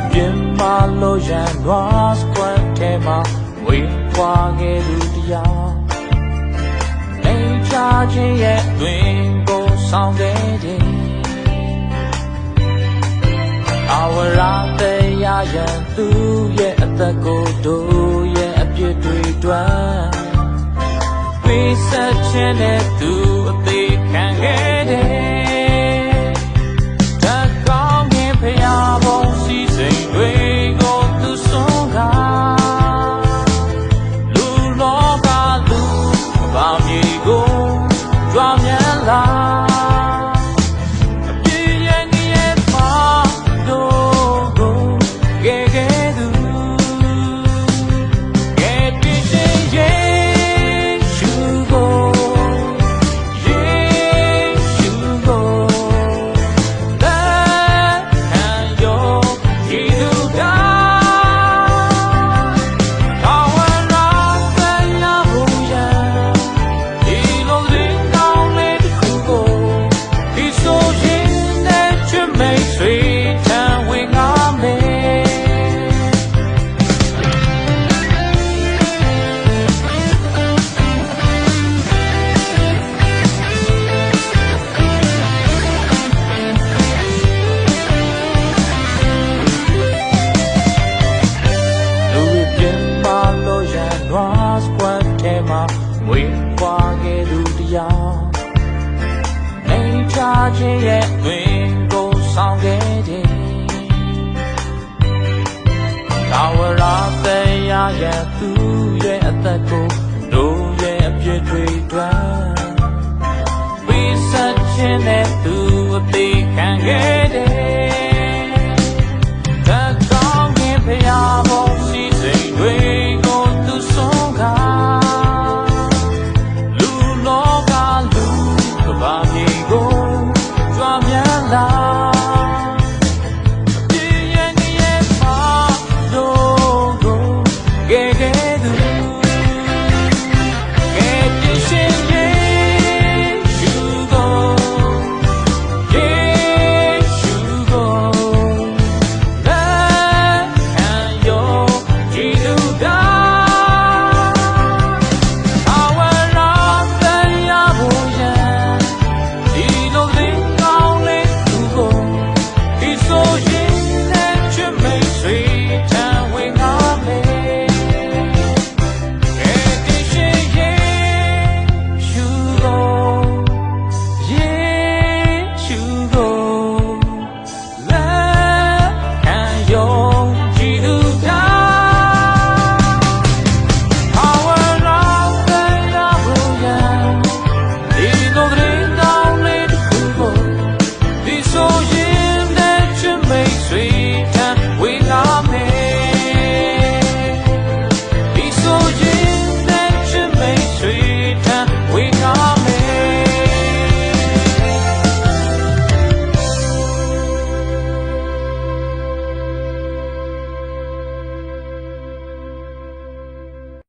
လူတွေပြင်းမလို့ရန်နွားစကွန်ထဲမှာဝေးပွားခဲ့သူတရားအိမ်ချခြင်းရဲ့တွင်ကိုဆောင်ခဲ့တယ်အဝရတရားရန်သူရဲ့အသက်ကိုတို့ရဲ့အပြစ်တွေတွန်းပေးဆက်ခြင်းနဲ့သူအသေးခံခဲ့တယ် အိမ်ချခြင်းရဲ့တွင်ကိုဆောင်ခဲ့တယ်ကာဝရာတရားရဲ့သူရဲ့အသက်ကိုတို့ရဲ့အပြစ်တွေတွန်းဝိဆက်ခြင်းနဲ့သူအသေးခံခဲ့တယ်